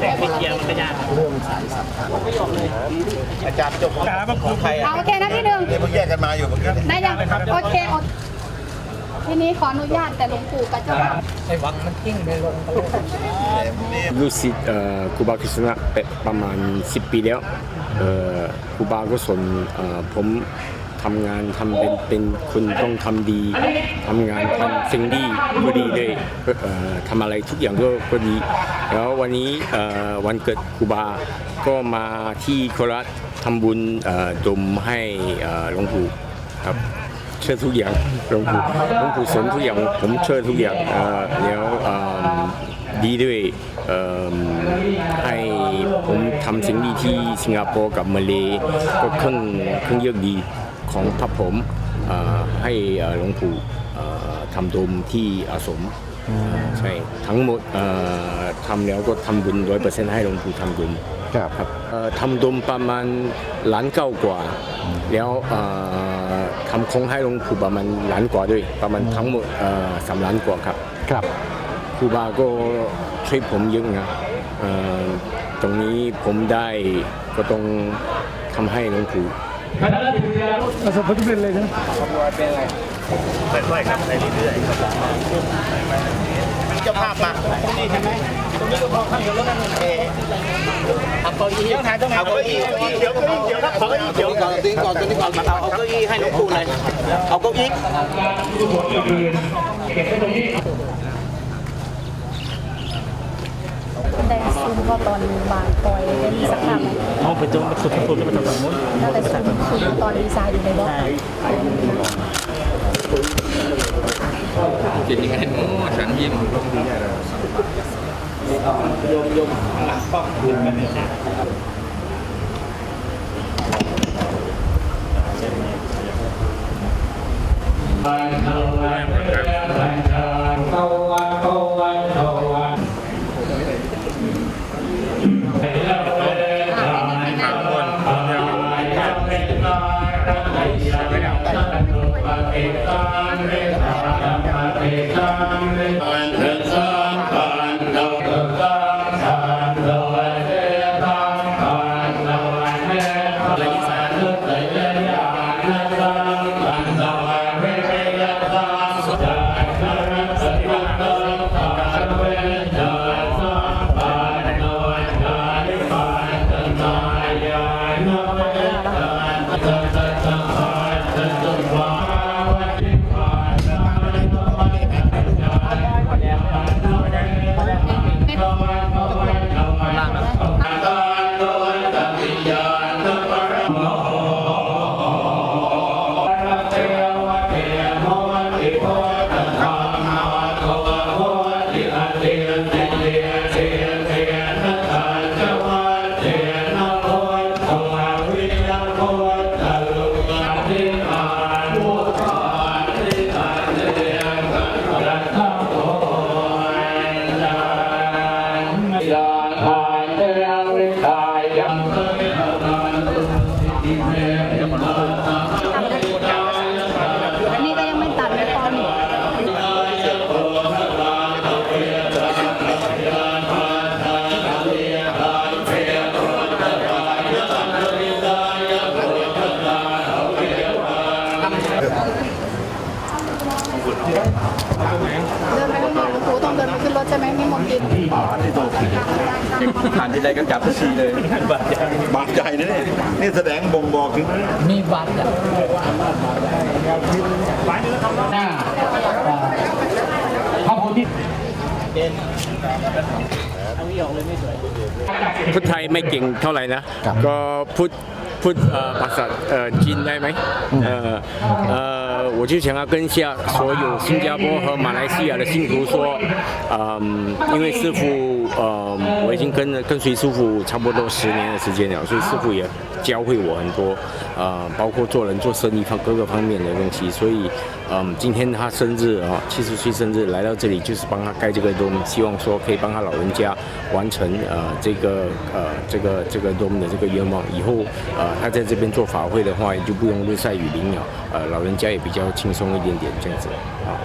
แต่ไม่เกียร์มันก็ยากอาจารย์จบของของใครเอาโอเคนะพี่หนึ่งเนี่ยเพิ่งแยกกันมาอยู่เมื่อกี้ได้ยังโอเคโอเคทีนี้ขออนุญาตแต่หลวงปู่กับเจ้าค่ะลูกศิษย์เอ่อครูบาคริสนะเป็นประมาณ 10 ปีแล้วเอ่อครูบาก็สอนเอ่อผม ทำงานทำเป็นเป็นคนต้องทำดีทำงานทำสิ่งดีก็ดีเลยเทำอะไรทุกอย่างก็ก็ดี แล้ววันนี้วันเกิดครูบา ก็มาที่โคราชทำบุญดมให้หลวงปู่ครับเชื่อทุกอย่างหลวงปู่หลวงปู่สนทุกอย่างผมเชื่อทุกอย่างแล้วดีด้วยให้ผมทำสิ่งดีที่สิงคโปร์กับมาเลก็เครื่องเครื่องเยอะดี ของพระผมเอ่อให้เอ่อหลวงปู่เอ่อทำโดมที่อาสมใช่ทั้งหมดเอ่อทำแล้วก็ทำบุญร้อยเปอร์เซ็นต์ให้หลวงปู่ทำบุญครับครับเอ่อทำดมประมาณล้านเก้ากว่า แล้วเอ่อทำโครงให้หลวงปู่ประมาณล้านกว่าด้วยประมาณทั้งหมดเอ่อสามล้านกว่าครับครับครูบาก็ช่วยผมเยอะนะเอ่อตรงนี้ผมได้ก็ต้องทำให้หลวงปู่ ประสบผลสำเร็จเลยนะค่อยๆครับไปเรื่อยๆครับเจ้าภาพมานี่ใช่ไหมตรงนี้ก็พอข้ามกับรถนั่นเองเอาเก้าอี้ต้องถ่ายต้องเอาเก้าอี้เดี๋ยวเก้าอี้เดี๋ยวครับขอเก้าอี้เดี๋ยวก่อนติ้งก่อนติ้ก่อนเอาเอาเก้าอี้ให้หลวงปู่เลยเอาเก้าอี้ ได้ซู มก็ตอนบางปอยได้มีสักครั้งมเอาไปตรงสุดสุดแล้วไปตรงนู้นน่าจะซูมซูมตอนดีไซน์อยู่ในบล็อกกินยังไงโอ้ฉันยิ้มอัน da, da. ดินไปข้างนอกหลวงปู่ต้องเดินไปขึ้นรถใช่ไหมมีมนต์กินผ่านที่ใดก็จับทุกทีเลยบาดใจนะเนี่ยนี่แสดงบ่งบอกถึงมีบัตรอะหน้าพระโพธิพูดไทยไม่เก่งเท่าไหร่นะ ก็พูดพูดเอ่อภาษาเอ่อจีนได้ไหม 我就想要跟一下所有新加坡和马来西亚的信徒说嗯因为师傅呃，我已经跟跟随师傅差不多十年的时间了，所以师傅也教会我很多，呃，包括做人做生意方各个方面的东西，所以，嗯，今天他生日啊，七十岁生日来到这里，就是帮他盖这个东希望说可以帮他老人家完成呃这个呃这个这个东的这个愿望，以后呃他在这边做法会的话，也就不用日晒雨淋了，呃老人家也比较轻松一点点这样子啊。